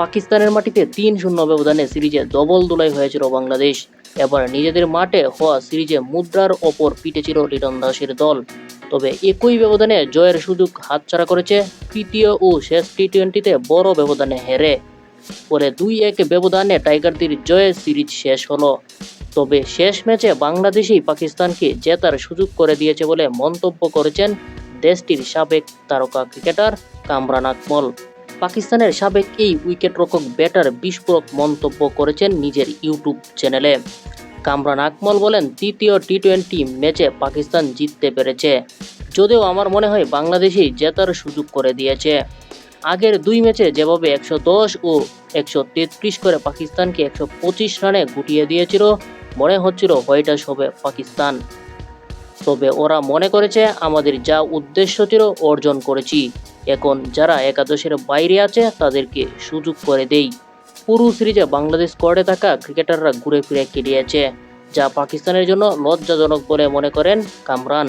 পাকিস্তানের মাটিতে তিন শূন্য ব্যবধানে সিরিজে ডবল দুলাই হয়েছিল বাংলাদেশ। এবার নিজেদের মাঠে হওয়া সিরিজে মুদ্রার ওপর পিটেছিল লিটন দাসের দল। তবে একই ব্যবধানে জয়ের সুযোগ হাতছাড়া করেছে তৃতীয় ও শেষ টি টোয়েন্টিতে বড় ব্যবধানে হেরে। পরে দুই এক ব্যবধানে টাইগারদের জয়ে সিরিজ শেষ হলো। তবে শেষ ম্যাচে বাংলাদেশই পাকিস্তানকে জেতার সুযোগ করে দিয়েছে বলে মন্তব্য করেছেন দেশটির সাবেক তারকা ক্রিকেটার কামরান আকমল। পাকিস্তানের সাবেক এই উইকেটরক্ষক ব্যাটার বিস্ফোরক মন্তব্য করেছেন নিজের ইউটিউব চ্যানেলে। কামরান আকমল বলেন তৃতীয় টি টোয়েন্টি ম্যাচে পাকিস্তান জিততে পেরেছে। যদিও আমার মনে হয় বাংলাদেশই জেতার সুযোগ করে দিয়েছে। আগের দুই ম্যাচে যেভাবে একশো দশ ও একশো তেত্রিশ করে পাকিস্তানকে একশো পঁচিশ রানে গুটিয়ে দিয়েছিল, মনে হচ্ছিল হোয়াইট হবে পাকিস্তান। তবে ওরা মনে করেছে আমাদের যা উদ্দেশ্য ছিল অর্জন করেছি। এখন যারা একাদশের বাইরে আছে, তাদেরকে সুযোগ করে দেই। পুরো সিরিজে বাংলাদেশ স্কোয়াডে থাকা ক্রিকেটাররা ঘুরে ফিরে কেটিয়েছে যা পাকিস্তানের জন্য লজ্জাজনক বলে মনে করেন কামরান।